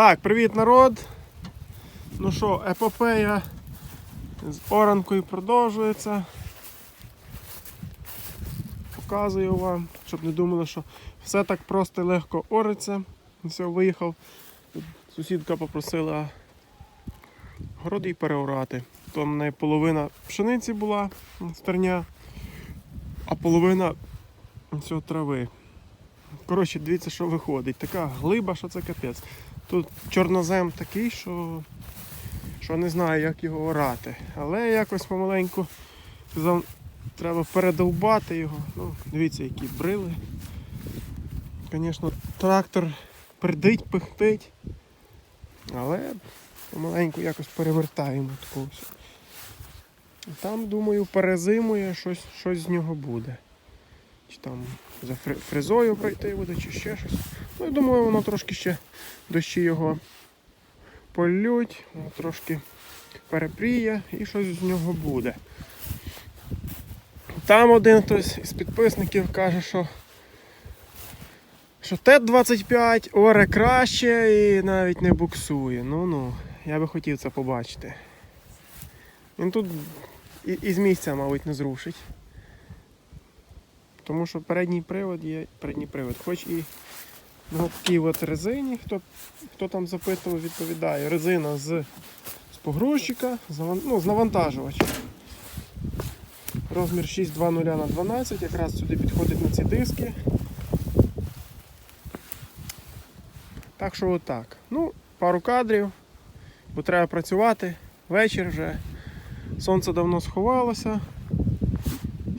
Так, привіт народ. Ну що, епопея з оранкою продовжується. Показую вам, щоб не думали, що все так просто і легко ориться. Все, виїхав. Сусідка попросила город переорати. То в неї половина пшениці була стерня, а половина цього трави. Коротше, дивіться, що виходить. Така глиба, що це капець. Тут чорнозем такий, що, що не знаю, як його орати. Але якось помаленьку треба передовбати його. Ну, дивіться, які брили. Звісно, трактор пердить, пихтить. Але помаленьку якось перевертаємо такого. Там, думаю, перезимує, щось, щось з нього буде. Чи там за фри- фрезою пройти буде, чи ще щось. Ну, я думаю, воно трошки ще дощі його полють, воно трошки перепріє і щось з нього буде. Там один хтось із підписників каже, що, що Т-25 оре краще і навіть не буксує. Ну ну, я би хотів це побачити. Він тут і, і з місця, мабуть, не зрушить. Тому що передній привод є передній привод. Хоч і на такій от резині, хто, хто там запитував, відповідає. Резина з, з погрузчика, з, ну, з навантажувача. Розмір 620 на 12, якраз сюди підходить на ці диски. Так що отак. Ну, пару кадрів, бо треба працювати. Вечір вже. Сонце давно сховалося.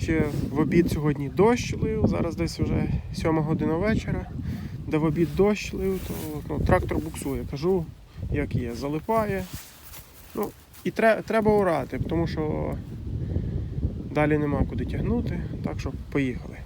Ще в обід сьогодні дощ лив, зараз десь вже 7 година вечора, де в обід дощ лив, то ну, трактор буксує. Кажу, як є, залипає. Ну, і тре- треба орати, тому що далі нема куди тягнути, так що поїхали.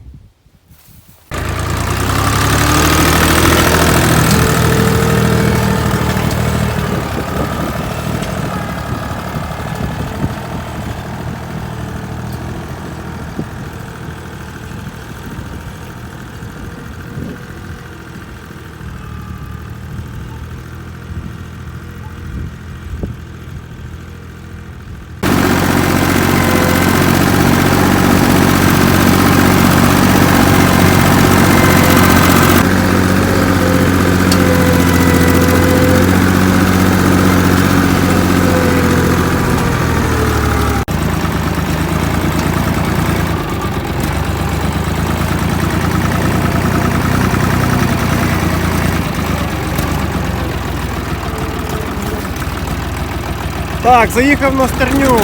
Так, заїхав на стерню.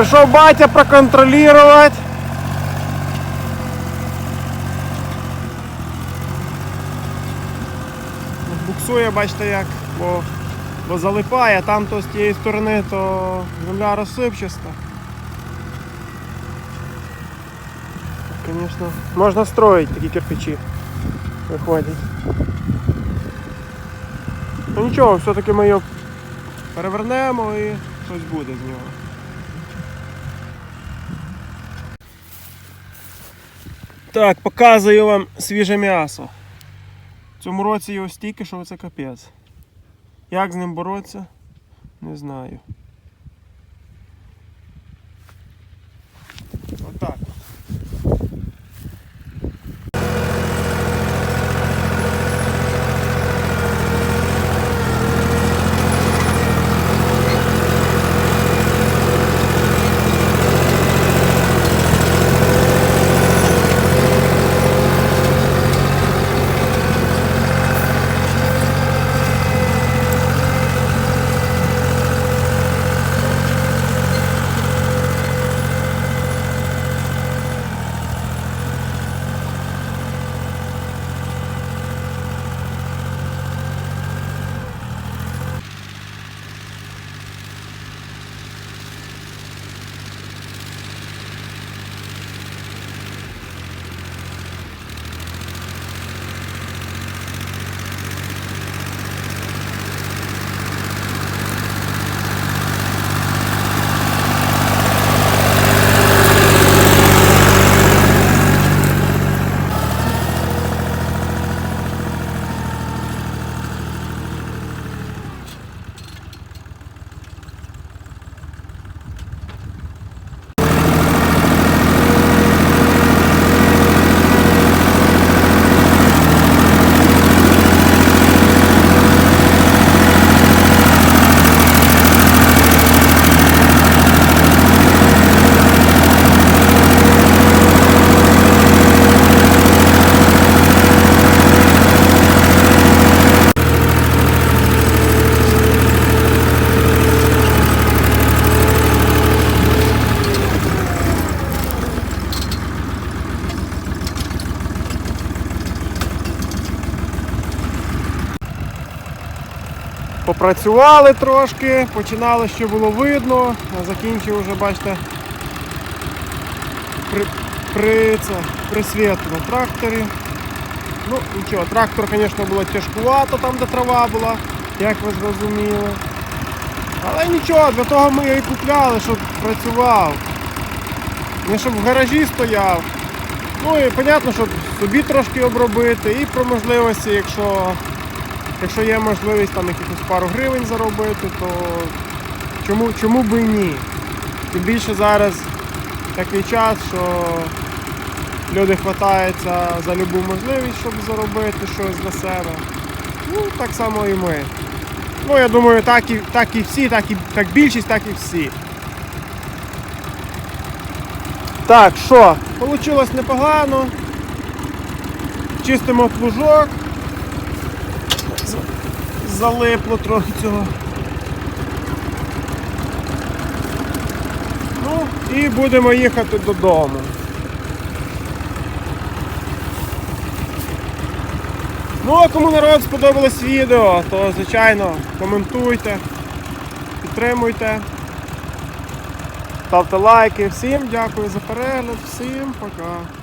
Прийшов батя проконтролювати. Буксує, бачите як, бо, бо залипає, там то з тієї сторони то земля розсипчаста. Звісно, можна строїти такі кирпичі. Виходять. Ну нічого, все-таки ми його перевернемо і щось буде з нього. Так, показую вам свіже м'ясо. В цьому році його стільки, що це капець. Як з ним боротися? Не знаю. Отак. Попрацювали трошки, починали, що було видно, а закінчив вже, бачите, при, при, це, при світу на тракторі. Ну, нічого, трактор, звісно, було тяжкувато там, де трава була, як ви зрозуміли. Але нічого, для того ми його і купляли, щоб працював. Не щоб в гаражі стояв. Ну і понятно, щоб собі трошки обробити і про можливості, якщо, якщо є можливість там якихось пару гривень заробити, то чому, чому би і ні? Тим більше зараз такий час, що люди хватаються за любу можливість, щоб заробити щось для себе. Ну, так само і ми. Ну, я думаю, так і, так і всі, так і так більшість, так і всі. Так, що? Получилось непогано. Чистимо плужок. Залипло трохи цього. Ну і будемо їхати додому. Ну, а кому народ сподобалось відео, то звичайно коментуйте, підтримуйте, ставте лайки. Всім дякую за перегляд, всім пока.